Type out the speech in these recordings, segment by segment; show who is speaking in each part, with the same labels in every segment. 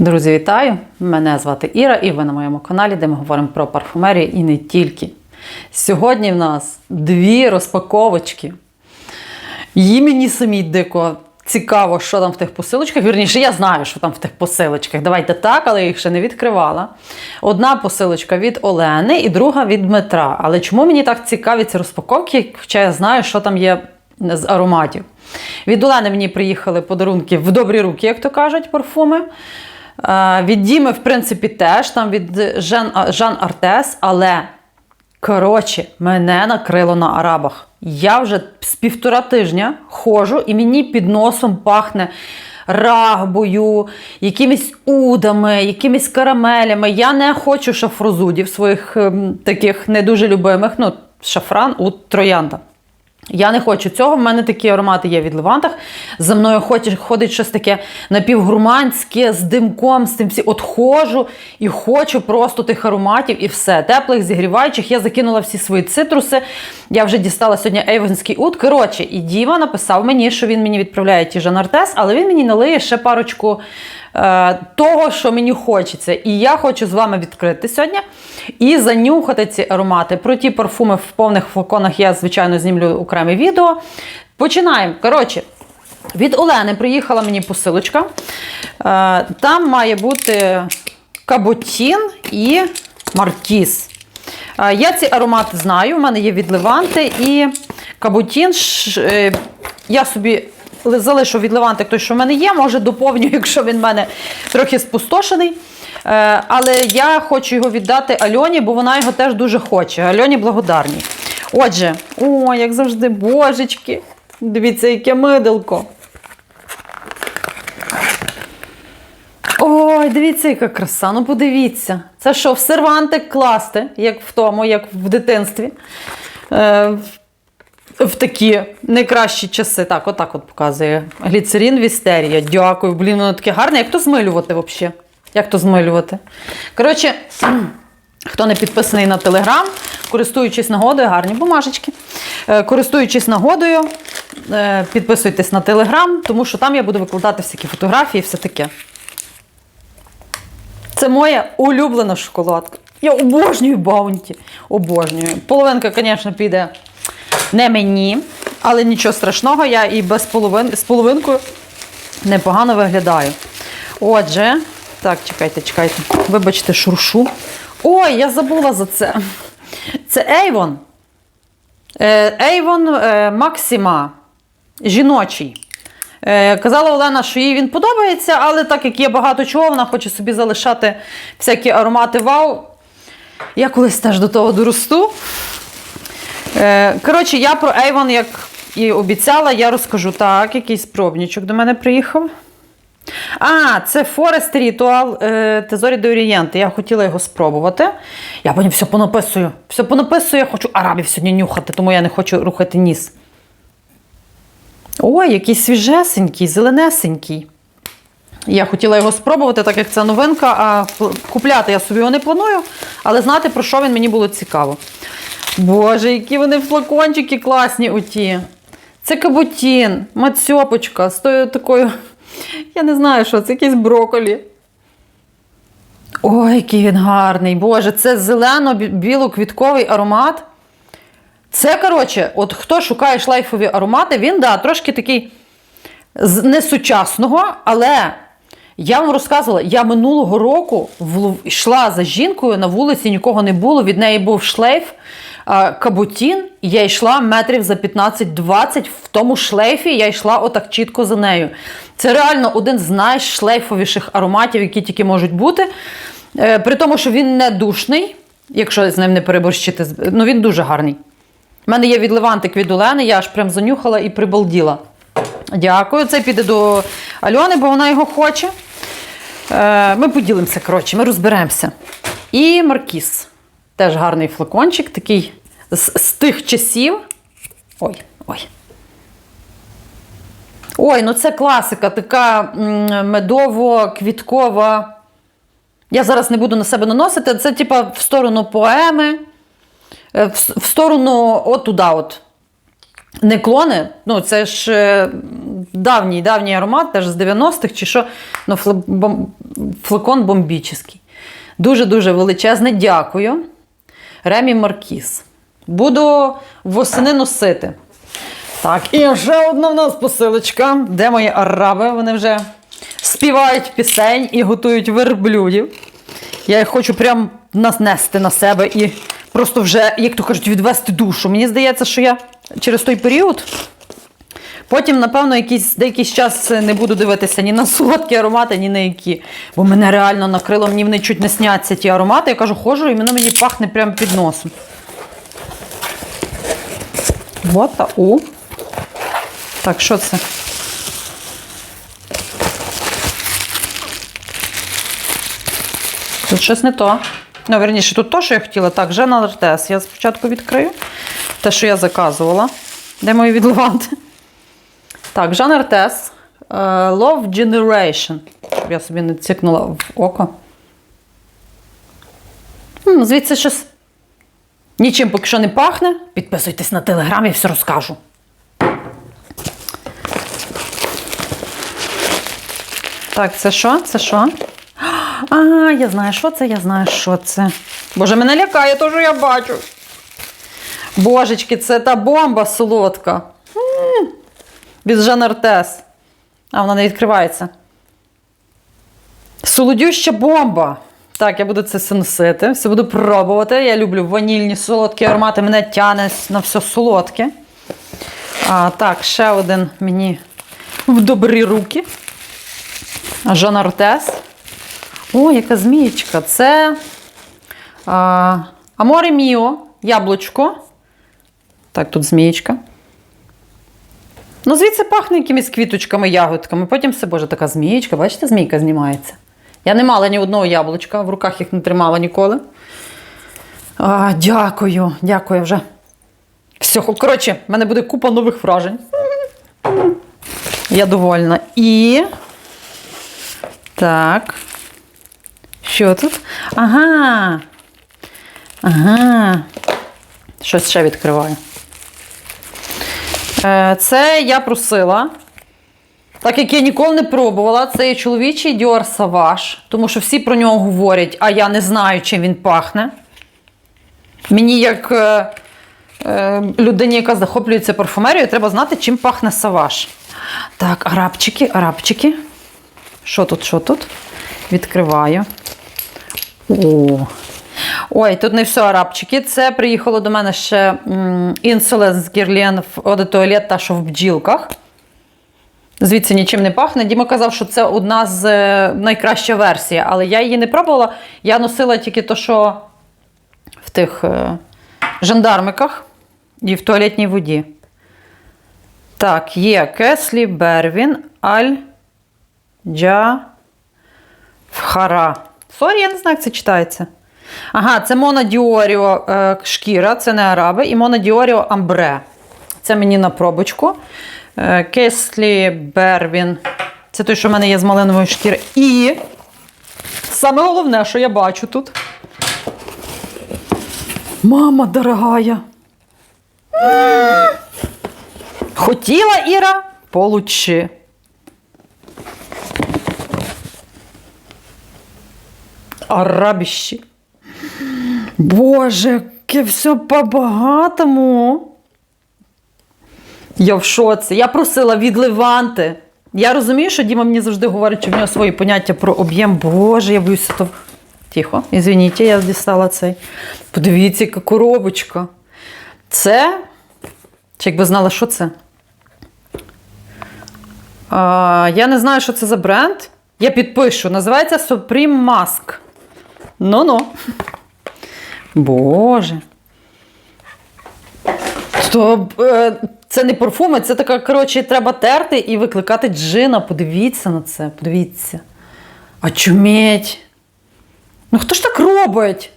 Speaker 1: Друзі, вітаю! Мене звати Іра, і ви на моєму каналі, де ми говоримо про парфумерію і не тільки. Сьогодні в нас дві розпаковочки. Їй мені самі дико цікаво, що там в тих посилочках. Вірніше, я знаю, що там в тих посилочках. Давайте так, але я їх ще не відкривала. Одна посилочка від Олени і друга від Дмитра. Але чому мені так цікаві ці розпаковки, хоча я знаю, що там є з ароматів. Від Олени мені приїхали подарунки в добрі руки, як то кажуть, парфуми. Е, Від Діми, в принципі, теж там від Жан, Жан Артес, але коротше, мене накрило на арабах. Я вже з півтора тижня ходжу і мені під носом пахне рагбою, якимись удами, якимись карамелями. Я не хочу шафрозудів своїх ем, таких не дуже любимих. Ну, шафран у троянда. Я не хочу цього. В мене такі аромати є від Левантах. За мною ходить, щось таке напівгурманське з димком, з тим всі. От ходжу і хочу просто тих ароматів і все. Теплих, зігріваючих. Я закинула всі свої цитруси. Я вже дістала сьогодні Ейвонський ут. Коротше, і Діма написав мені, що він мені відправляє ті Жанартес, але він мені налиє ще парочку того, що мені хочеться. І я хочу з вами відкрити сьогодні і занюхати ці аромати. Про ті парфуми в повних флаконах я, звичайно, знімлю окреме відео. Починаємо. Коротше, від Олени приїхала мені посилочка. Е, Там має бути каботін і маркіз. Е, Я ці аромати знаю, у мене є від Леванти і е, Я собі залишу від Леванти той, що в мене є, може доповню, якщо він в мене трохи спустошений. Е, Але я хочу його віддати Альоні, бо вона його теж дуже хоче. Альоні благодарній. Отже, о, як завжди, божечки. Дивіться, яке миделко. Ой, дивіться, яка краса. Ну подивіться. Це що, в сервантик класти, як в тому, як в дитинстві. В, такі найкращі часи. Так, отак от показує. Гліцерин Вістерія. Дякую. Блін, воно таке гарне. Як то змилювати взагалі? Як то змилювати? Коротше, хто не підписаний на телеграм, користуючись нагодою, гарні бумажечки. Е, Користуючись нагодою, е, підписуйтесь на телеграм, тому що там я буду викладати всякі фотографії і все таке. Це моя улюблена шоколадка. Я обожнюю баунті. Обожнюю. Половинка, звісно, піде не мені, але нічого страшного, я і без половин, з половинкою непогано виглядаю. Отже, так, чекайте, чекайте. Вибачте, шуршу. Ой, я забула за це. Це Avon. Е, Avon е, Maxima. Жіночий. Е, Казала Олена, що їй він подобається, але так як є багато чого, вона хоче собі залишати всякі аромати вау. Я колись теж до того доросту. Е, Коротше, я про Avon, як і обіцяла, я розкажу. Так, якийсь пробничок до мене приїхав. А, це Forest Ritual Тезорі де Орієнти. Я хотіла його спробувати. Я потім все понаписую. Все понаписую, я хочу арабів сьогодні нюхати, тому я не хочу рухати ніс. Ой, який свіжесенький, зеленесенький. Я хотіла його спробувати, так як це новинка, а купляти я собі його не планую, але знати, про що він мені було цікаво. Боже, які вони флакончики класні оті. Це кабутін, мацьопочка з тою такою. Я не знаю, що це якийсь броколі. Ой, який він гарний. Боже, це зелено-біло-квітковий аромат. Це, коротше, от хто шукає шлейфові аромати, він да, трошки такий з не сучасного, але я вам розказувала, я минулого року йшла за жінкою на вулиці, нікого не було. Від неї був шлейф кабутін, я йшла метрів за 15-20 в тому шлейфі, я йшла отак чітко за нею. Це реально один з найшлейфовіших ароматів, які тільки можуть бути. Е, При тому, що він не душний, якщо з ним не переборщити, ну він дуже гарний. У мене є відливантик від Олени, я аж прям занюхала і прибалділа. Дякую. Це піде до Альони, бо вона його хоче. Е, Ми поділимося, коротше, ми розберемося. І Маркіс. Теж гарний флакончик, такий з, з тих часів. Ой, ой. Ой, ну це класика, така медово-квіткова. Я зараз не буду на себе наносити. Це, типа, в сторону поеми, е, в, в сторону от туди, от. не клони, ну це ж е, давній давній аромат, теж з 90-х чи що, ну, флакон бомбічний. Дуже-дуже величезне дякую. Ремі Маркіс. Буду восени носити. Так, і ще одна в нас посилочка. Де мої араби? Вони вже співають пісень і готують верблюдів. Я їх хочу прям наснести на себе і просто вже, як то кажуть, відвести душу. Мені здається, що я через той період. Потім, напевно, якийсь деякий час не буду дивитися ні на солодкі аромати, ні на які. Бо мене реально накрило, мені вони чуть не сняться ті аромати. Я кажу, ходжу, і воно мені пахне прямо під носом. Вот та у. Так, що це? Тут щось не то. Ну, верніше, тут то, що я хотіла. Так, Жена Лартес. Я спочатку відкрию. Те, що я заказувала. Де мої відливанти? Так, Жан Артес. е, Love Generation. Я собі не цікнула в око. Звідси щось. Нічим поки що не пахне. Підписуйтесь на телеграм, я все розкажу. Так, це що? Це що? А, я знаю, що це, я знаю, що це. Боже, мене лякає, що я бачу. Божечки, це та бомба солодка. Від Жан Артес. А, вона не відкривається. Солодюща бомба. Так, я буду це все носити, все буду пробувати. Я люблю ванільні солодкі аромати, мене тяне на все солодке. А, так, ще один мені в добрі руки. Жан Артес. О, яка змієчка. Це Аморе Міо, яблучко. Так, тут змієчка. Ну, звідси пахне якимись квіточками, ягодками. Потім все, боже, така змієчка. Бачите, змійка знімається. Я не мала ні одного яблучка, в руках їх не тримала ніколи. А, дякую, дякую вже. Все, коротше, в мене буде купа нових вражень. Я довольна. І. Так. Що тут? Ага. Ага. Щось ще відкриваю. Е, Це я просила. Так як я ніколи не пробувала, це є чоловічий Dior Savage, тому що всі про нього говорять, а я не знаю, чим він пахне. Мені, як е, е, людині, яка захоплюється парфумерією, треба знати, чим пахне Savage. Так, арабчики, арабчики. Що тут, що тут? Відкриваю. О. Ой, тут не все арабчики. Це приїхало до мене ще Insolence Guerlain в Eau та що в бджілках. Звідси нічим не пахне. Діма казав, що це одна з е, найкраща версія, але я її не пробувала. Я носила тільки то, що в тих е, жандармиках і в туалетній воді. Так, є Кеслі, Бервін, Аль Джа Фхара. Сорі, я не знаю, як це читається. Ага, це Мона Діоріо е, шкіра, це не араби, і Мона Діоріо Амбре. Це мені на пробочку. Е, Кеслі Бервін. Це той, що в мене є з малинової шкіри. І саме головне, що я бачу тут. Мама дорогая. Хотіла Іра? Получи. Арабіщі. Боже, яке все по-багатому. Я в шоці. Я просила від Леванти. Я розумію, що Діма мені завжди говорить, що в нього свої поняття про об'єм. Боже, я боюся то. Тихо, ізвініть, я дістала цей. Подивіться, яка коробочка. Це. Чи якби знала, що це? А, я не знаю, що це за бренд. Я підпишу. Називається Supreme Mask. Ну-ну. Боже. То, це не парфуми, це така, коротше, треба терти і викликати джина. Подивіться на це, подивіться. А чуметь. Ну хто ж так робить?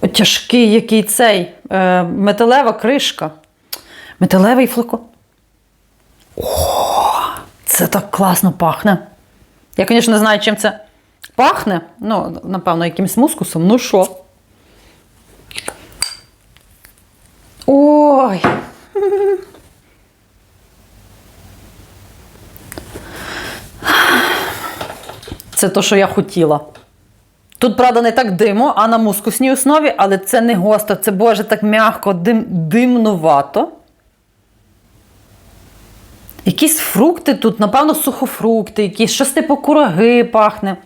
Speaker 1: О, тяжкий який цей. Е, металева кришка. Металевий флакон. О, це так класно пахне. Я, звісно, не знаю, чим це пахне. Ну, напевно, якимось мускусом. Ну що? Ой, Це то, що я хотіла. Тут, правда, не так димо, а на мускусній основі, але це не гостро, це боже так м'яко, дим, димнувато. Якісь фрукти тут, напевно, сухофрукти, якісь щось типу кураги пахне.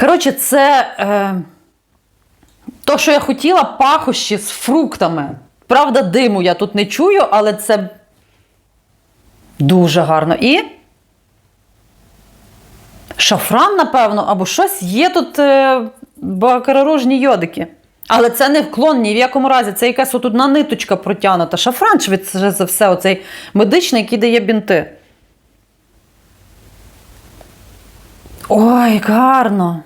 Speaker 1: Коротше, це е, то, що я хотіла, пахощі з фруктами. Правда, диму я тут не чую, але це дуже гарно. І шафран, напевно, або щось є тут е, бакаророжні йодики. Але це не вклон ні в якому разі. Це якась отут на ниточка протягнута. Шафран, швидше за все, оцей медичний, який дає бінти. Ой, гарно.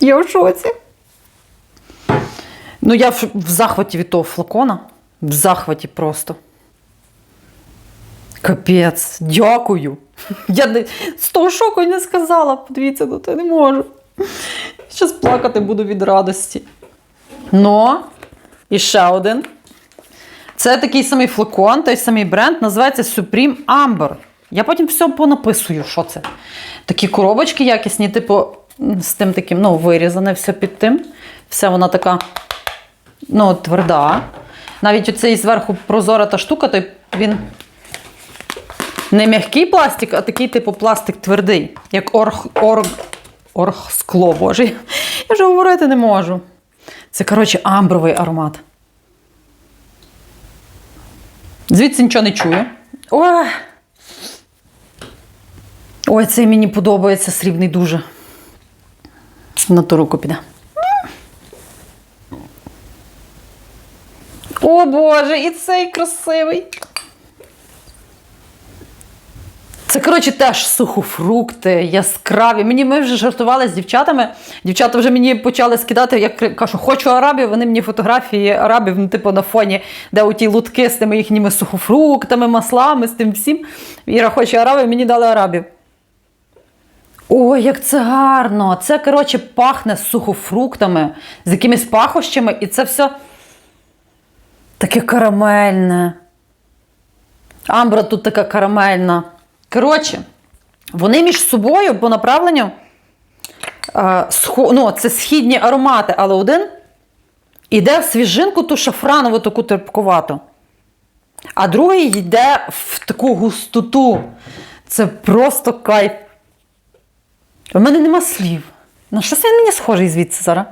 Speaker 1: Я в шоці. Ну, я в, захваті від того флакона. В захваті просто. Капець, дякую. Я не, з того шоку не сказала. Подивіться, ну то не можу. Щас плакати буду від радості. Ну, і ще один. Це такий самий флакон, той самий бренд, називається Supreme Amber. Я потім все понаписую, що це. Такі коробочки якісні, типу, з тим таким, ну, вирізане все під тим. Все вона така, ну, тверда. Навіть оцей зверху прозора та штука, то він не м'який пластик, а такий, типу, пластик твердий, як орг, орг, оргскло, боже. Я вже говорити не можу. Це, коротше, амбровий аромат. Звідси нічого не чую. Ой. Ой, цей мені подобається срібний дуже. На ту руку піде. О Боже, і цей красивий. Це, коротше, теж сухофрукти, яскраві. Мені ми вже жартували з дівчатами. Дівчата вже мені почали скидати, я кажу, хочу арабів. Вони мені фотографії арабів, ну, типу, на фоні, де оті лутки з тими їхніми сухофруктами, маслами, з тим всім. Іра хоче арабів, мені дали арабів. Ой, як це гарно! Це, коротше, пахне сухофруктами, з якимись пахощами, і це все таке карамельне. Амбра тут така карамельна. Коротше, вони між собою по направленню е, ну, це східні аромати, але один іде в свіжинку ту шафранову таку терпкувату. А другий йде в таку густоту. Це просто кайф. У мене нема слів. На щось він мені схожий звідси зараз.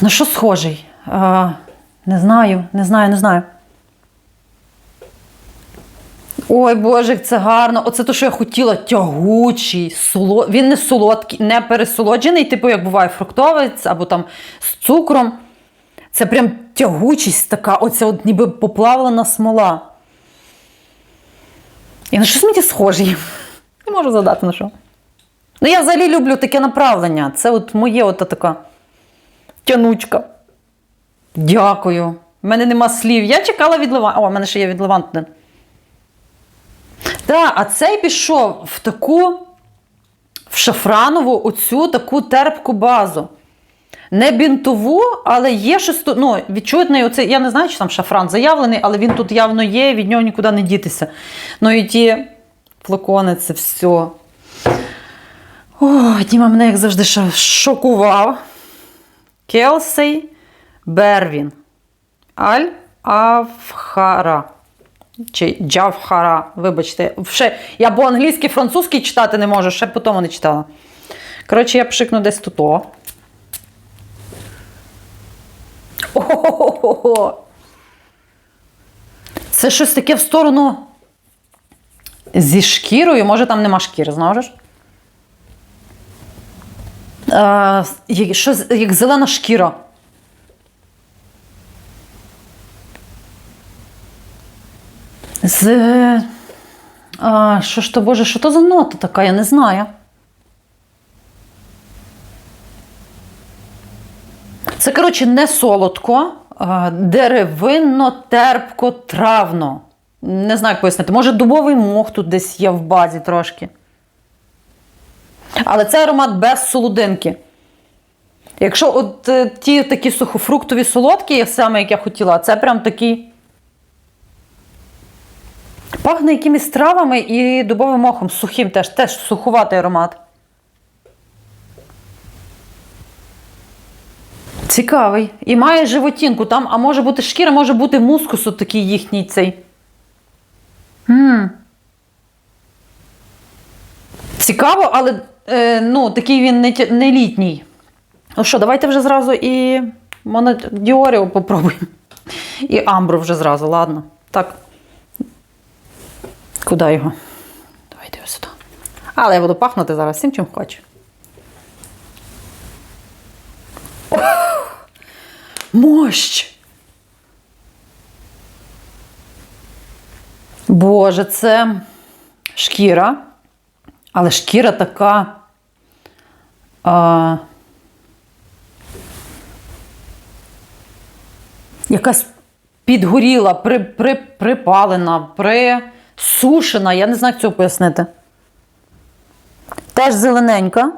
Speaker 1: На що схожий? А, не знаю, не знаю, не знаю. Ой, Боже, це гарно. Оце те, що я хотіла. Тягучий, соло... він не солодкий, не пересолоджений, типу, як буває фруктовий або там з цукром. Це прям тягучість така, оця от ніби поплавлена смола. І на щось мені схожий. Не можу задати на що. Ну, я взагалі люблю таке направлення. Це от моє от така тянучка. Дякую. У мене нема слів. Я чекала від Левант. О, у мене ще є від Левант. один. Так, а цей пішов в таку в шафранову оцю таку терпку базу. Не бінтову, але є тут. Ну, відчутний оцей, я не знаю, чи там шафран заявлений, але він тут явно є, від нього нікуди не дітися. Ну і ті флакони, це все. О, Діма мене, як завжди, шокував. Келсей Бервін. Аль Авхара. Чи Джавхара, вибачте. Ще, я по-англійськи, французький читати не можу, ще по тому не читала. Коротше, я пшикну десь тут. о. О-хо-хо-хо-хо. Це щось таке в сторону зі шкірою. Може, там нема шкіри, знаєш? Як- як зелена шкіра. З. А, що ж то, Боже, що то за нота така? Я не знаю. Це, коротше, не солодко, а, деревинно, терпко, травно. Не знаю, як пояснити. Може, дубовий мох тут десь є в базі трошки. Але це аромат без солодинки. Якщо от е, ті такі сухофруктові солодкі, саме як я хотіла, це прям такі. Пахне якимись травами і дубовим мохом, сухим теж, теж сухуватий аромат. Цікавий. І має животінку там, а може бути шкіра, може бути мускус от такий їхній цей. м Цікаво, але е, ну, такий він не, не літній. Ну що, давайте вже зразу і Діоріо попробуємо. І Амбру вже зразу, ладно. Так. Куди його? Давайте ось сюди. Але я буду пахнути зараз всім, чим хочу. Мощ! Боже, це шкіра. Але шкіра така. А, якась підгоріла, при, при, припалена, присушена. Я не знаю, як цього пояснити. Теж зелененька,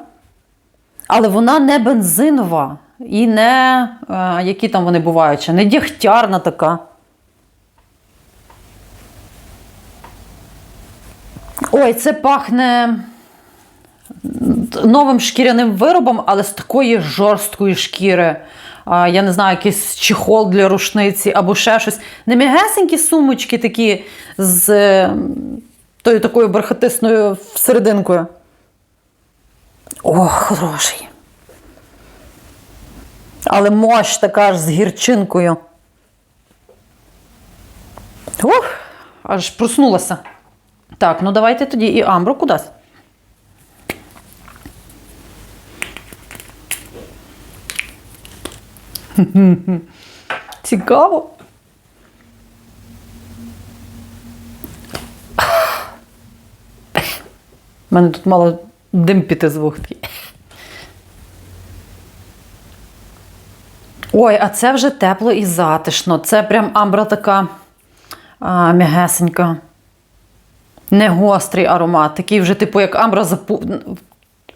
Speaker 1: але вона не бензинова і не, е, які там вони бувають, не дягтярна така. Ой, це пахне новим шкіряним виробом, але з такої жорсткої шкіри. Я не знаю, якийсь чехол для рушниці або ще щось. Не м'ягесенькі сумочки такі з е, тою такою бархатисною серединкою. О, хороший. Але мощ така ж з гірчинкою. Ух, аж проснулася. Так, ну давайте тоді і амбру кудись. Цікаво. У мене тут мало дим піти з вухті. Ой, а це вже тепло і затишно. Це прям амбра така а, м'ягесенька. Не гострий аромат. Такий вже, типу, як амбра запу...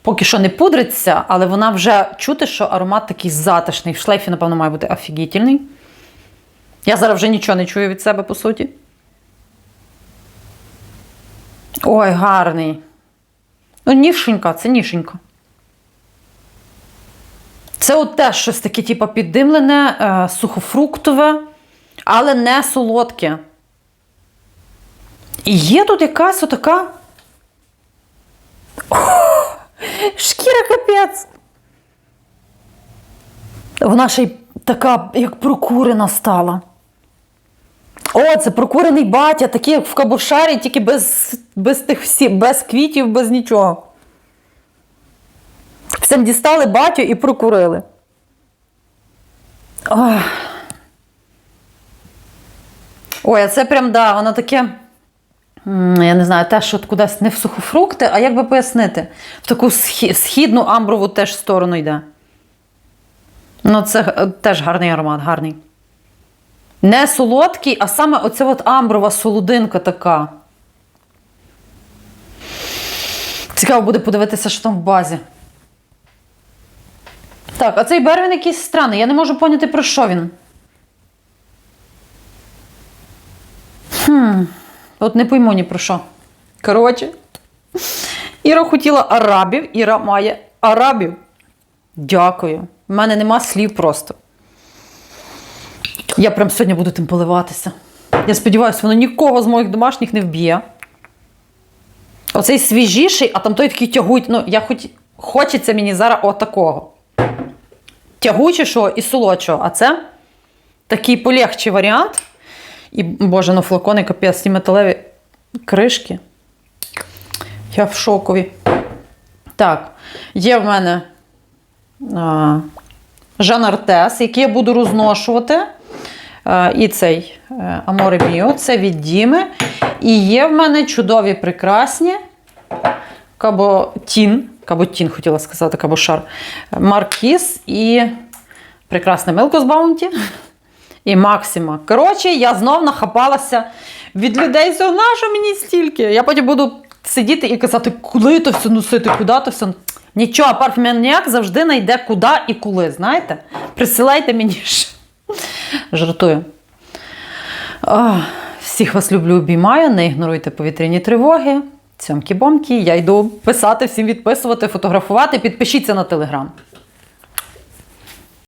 Speaker 1: поки що не пудриться, але вона вже чути, що аромат такий затишний. В шлейфі, напевно, має бути офігітельний. Я зараз вже нічого не чую від себе, по суті. Ой, гарний. Ну, нішенька, це нішенька. Це от теж щось таке, типу, піддимлене, е, сухофруктове, але не солодке. І є тут якась отака. О, шкіра капець. Вона ще й така, як прокурена стала. О, це прокурений батя, такий, як в кабушарі, тільки без, без тих всі, без квітів, без нічого. Всім дістали батю і прокурили. Ой, а це прям, да, воно таке. Я не знаю, теж от кудись не в сухофрукти, а як би пояснити, в таку східну амброву теж сторону йде. Ну, це теж гарний аромат, гарний. Не солодкий, а саме оця от амброва солодинка така. Цікаво буде подивитися, що там в базі. Так, а цей бервін якийсь странний. Я не можу поняти, про що він. Хм, от не пойму ні про що. Коротше, Іра хотіла арабів, Іра має арабів. Дякую. У мене нема слів просто. Я прям сьогодні буду тим поливатися. Я сподіваюся, воно нікого з моїх домашніх не вб'є. Оцей свіжіший, а там той такий тягуть. Ну, я хоч... хочеться мені зараз отакого. Тягучішого і солодшого. А це такий полегчий варіант. І, боже, ну флакони капець, ці металеві кришки. Я в шокові. Так, є в мене а, Жан Артес, який я буду розношувати. А, і цей Аморе Міо, це від Діми. І є в мене чудові прекрасні Каботін. Каботін хотіла сказати, Кабошар. Маркіс і прекрасне Милко з Баунті. І Максима. Коротше, я знов нахапалася від людей. На що мені стільки? Я потім буду сидіти і казати, коли то все носити, куди то все. Нічого, парфюмерняк завжди знайде куди і коли, знаєте? Присилайте мені. ще. Жартую. Ах, всіх вас люблю, обіймаю, не ігноруйте повітряні тривоги. Цьомкі-бомкі, я йду писати, всім відписувати, фотографувати. Підпишіться на телеграм.